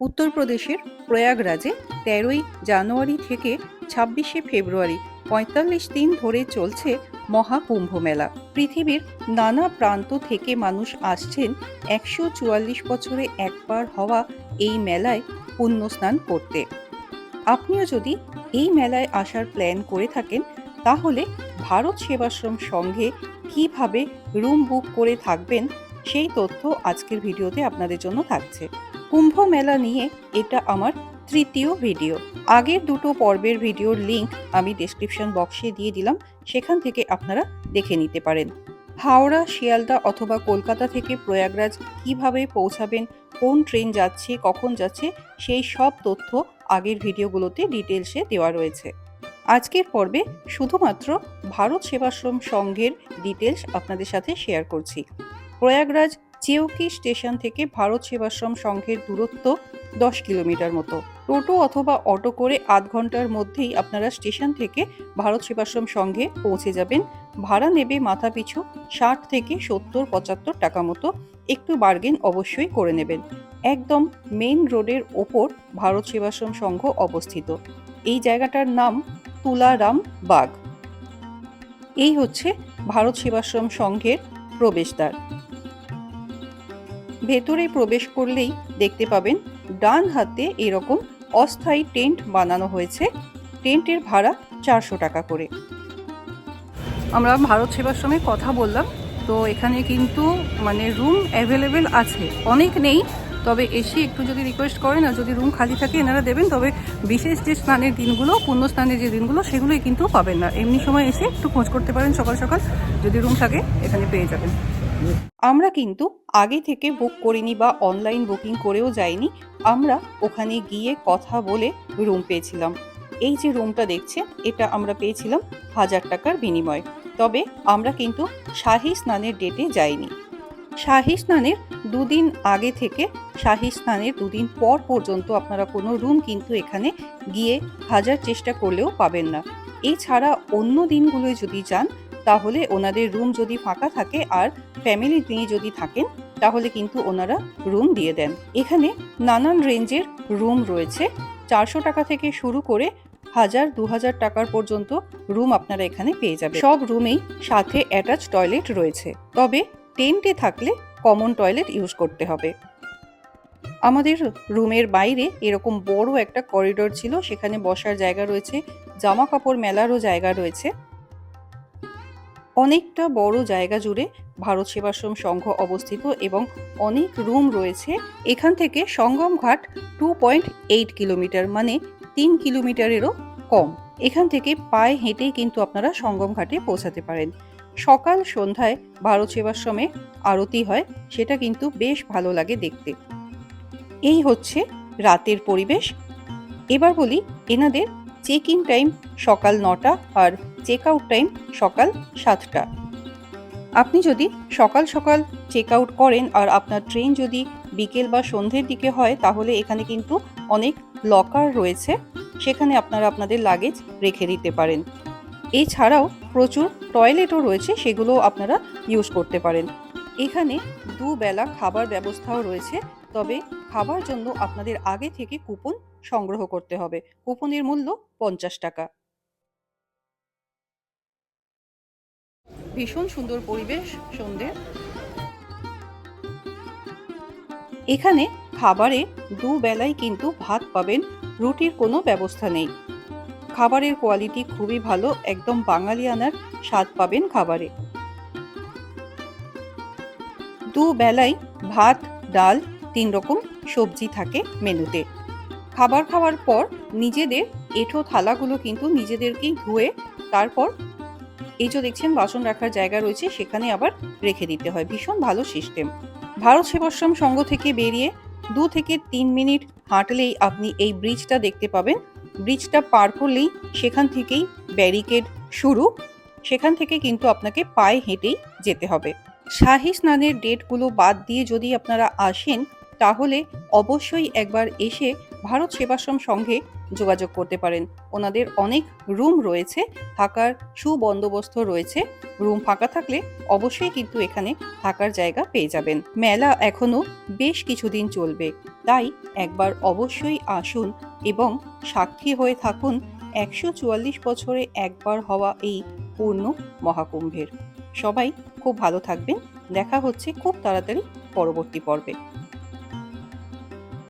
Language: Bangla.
উত্তরপ্রদেশের প্রয়াগরাজে তেরোই জানুয়ারি থেকে ছাব্বিশে ফেব্রুয়ারি পঁয়তাল্লিশ দিন ধরে চলছে মহাকুম্ভ মেলা। পৃথিবীর নানা প্রান্ত থেকে মানুষ আসছেন একশো চুয়াল্লিশ বছরে একবার হওয়া এই মেলায় পুণ্যস্নান করতে। আপনিও যদি এই মেলায় আসার প্ল্যান করে থাকেন, তাহলে ভারত সেবাশ্রম সঙ্গে কীভাবে রুম বুক করে থাকবেন, সেই তথ্য আজকের ভিডিওতে আপনাদের জন্য থাকছে। কুম্ভ মেলা নিয়ে এটা আমার তৃতীয় ভিডিও। আগের দুটো পর্বের ভিডিওর লিংক আমি ডেসক্রিপশন বক্সে দিয়ে দিলাম, সেখান থেকে আপনারা দেখে নিতে পারেন। হাওড়া, শিয়ালদা অথবা কলকাতা থেকে প্রয়াগরাজ কীভাবে পৌঁছাবেন, কোন ট্রেন যাচ্ছে, কখন যাচ্ছে, সেই সব তথ্য আগের ভিডিওগুলোতে ডিটেলসে দেওয়া রয়েছে। আজকের পর্বে শুধুমাত্র ভারত সেবাশ্রম সংঘের ডিটেলস আপনাদের সাথে শেয়ার করছি। প্রয়াগরাজ চেউকি স্টেশন থেকে ভারত সেবাশ্রম সংঘের দূরত্ব দশ কিলোমিটার মতো। টোটো অথবা অটো করে আধ ঘণ্টার মধ্যেই আপনারা স্টেশন থেকে ভারত সেবাশ্রম সংঘে পৌঁছে যাবেন। ভাড়া নেবে মাথা পিছু ষাট থেকে সত্তর, পঁচাত্তর টাকা মতো। একটু বার্গেন অবশ্যই করে নেবেন। একদম মেন রোডের ওপর ভারত সেবাশ্রম সংঘ অবস্থিত। এই জায়গাটার নাম তুলারাম বাগ। এই হচ্ছে ভারত সেবাশ্রম সংঘের প্রবেশদ্বার। ভেতরে প্রবেশ করলেই দেখতে পাবেন ডান হাতে এরকম অস্থায়ী টেন্ট বানানো হয়েছে। টেন্টের ভাড়া চারশো টাকা করে। আমরা ভারত সেবার সেবাশ্রমে কথা বললাম। তো এখানে কিন্তু মানে রুম অ্যাভেলেবেল আছে। অনেক নেই। তবে এসে একটু যদি রিকোয়েস্ট করেন আর যদি রুম খালি থাকে এনারা দেবেন। তবে বিশেষ যে স্নানের দিনগুলো পুণ্য স্নানের যে দিনগুলো, সেগুলোই কিন্তু পাবেন না। এমনি সময় এসে একটু খোঁজ করতে পারেন সকাল সকাল। যদি রুম থাকে, এখানে পেয়ে যাবেন। আমরা কিন্তু আগে থেকে বুক করিনি বা অনলাইন বুকিং করেও যাইনি, আমরা ওখানে গিয়ে কথা বলে রুম পেয়েছিলাম। এই যে রুমটা দেখছে এটা আমরা পেয়েছিলাম হাজার টাকার বিনিময়ে। তবে আমরা কিন্তু শাহী স্নানের ডেটে যাইনি। শাহী স্নানের দুদিন আগে থেকে, শাহী স্নানের দুদিন পর পর্যন্ত আপনারা কোনো রুম কিন্তু এখানে গিয়ে হাজার চেষ্টা করলেও পাবেন না। এছাড়া অন্য দিনগুলোয় যদি যান, তাহলে ওনাদের রুম যদি ফাঁকা থাকে আর ফ্যামিলি নিয়ে যদি থাকেন, তাহলে কিন্তু ওনারা রুম দিয়ে দেন। এখানে নানান রেঞ্জের রুম রয়েছে। চারশো টাকা থেকে শুরু করে হাজার দু হাজার টাকার পর্যন্ত রুম আপনারা এখানে পেয়ে যাবেন। সব রুমেই সাথে অ্যাটাচ টয়লেট রয়েছে। তবে টেন্টে থাকলে কমন টয়লেট ইউজ করতে হবে। আমাদের রুমের বাইরে এরকম বড় একটা করিডোর ছিল। সেখানে বসার জায়গা রয়েছে। জামা কাপড় মেলারও জায়গা রয়েছে। অনেকটা বড় জায়গা জুড়ে ভারত সেবাশ্রম সংঘ অবস্থিত এবং অনেক রুম রয়েছে। এখান থেকে সঙ্গম ঘাট টু পয়েন্ট এইট কিলোমিটার মানে তিন কিলোমিটারেরও কম। এখান থেকে পায়ে হেঁটেই কিন্তু আপনারা সঙ্গম ঘাটে পৌঁছাতে পারেন। সকাল সন্ধ্যায় ভারত সেবাশ্রমে আরতি হয়, সেটা কিন্তু বেশ ভালো লাগে দেখতে। এই হচ্ছে রাতের পরিবেশ। এবার বলি, এনাদের চেক ইন টাইম সকাল নটা আর চেক আউট টাইম সকাল সাতটা। আপনি যদি সকাল সকাল চেক আউট করেন আর আপনার ট্রেন যদি বিকেল বা সন্ধ্যের দিকে হয়, তাহলে এখানে কিন্তু অনেক লকার রয়েছে। সেখানে আপনারা আপনাদের লাগেজ রেখে দিতে পারেন। এছাড়াও প্রচুর টয়লেটও রয়েছে সেগুলো আপনারা ইউজ করতে পারেন। এখানে দুবেলা খাবার ব্যবস্থাও রয়েছে, তবে খাবার জন্য আপনাদের আগে থেকে কুপন সংগ্রহ করতে হবে। কুপনের মূল্য পঞ্চাশ টাকা। ভীষণ সুন্দর পরিবেশ সন্ধ্যে এখানে খাবারে দুবেলায় কিন্তু ভাত পাবেন, রুটির কোনো ব্যবস্থা নেই। খাবারের কোয়ালিটি খুবই ভালো, একদম বাঙালিয়ানার স্বাদ পাবেন খাবারে। দুবেলায় ভাত, ডাল, তিন রকম সবজি থাকে মেনুতে। খাবার খাওয়ার পর নিজেদের এঁঠো থালাগুলো কিন্তু নিজেদেরকেই ধুয়ে তারপর এই যে দেখছেন, বাসন রাখার জায়গা রয়েছে, সেখানে আবার রেখে দিতে হয়। ভীষণ ভালো সিস্টেম ভারত সেবাশ্রম সংঘ থেকে বেরিয়ে দু থেকে তিন মিনিট হাঁটলেই আপনি এই ব্রিজটা দেখতে পাবেন। ব্রিজটা পার করলেই সেখান থেকেই ব্যারিকেড শুরু। সেখান থেকে কিন্তু আপনাকে পায়ে হেঁটেই যেতে হবে। শাহী স্নানের ডেটগুলো বাদ দিয়ে যদি আপনারা আসেন তাহলে অবশ্যই একবার এসে ভারত সেবাশ্রম সঙ্গে যোগাযোগ করতে পারেন। ওনাদের অনেক রুম রয়েছে, থাকার সুবন্দোবস্ত রয়েছে। রুম ফাঁকা থাকলে অবশ্যই কিন্তু এখানে থাকার জায়গা পেয়ে যাবেন। মেলা এখনও বেশ কিছুদিন চলবে, তাই একবার অবশ্যই আসুন এবং সাক্ষী হয়ে থাকুন একশো চুয়াল্লিশ বছরে একবার হওয়া এই পূর্ণ মহাকুম্ভের। সবাই খুব ভালো থাকবেন, দেখা হচ্ছে খুব তাড়াতাড়ি পরবর্তী পর্বে।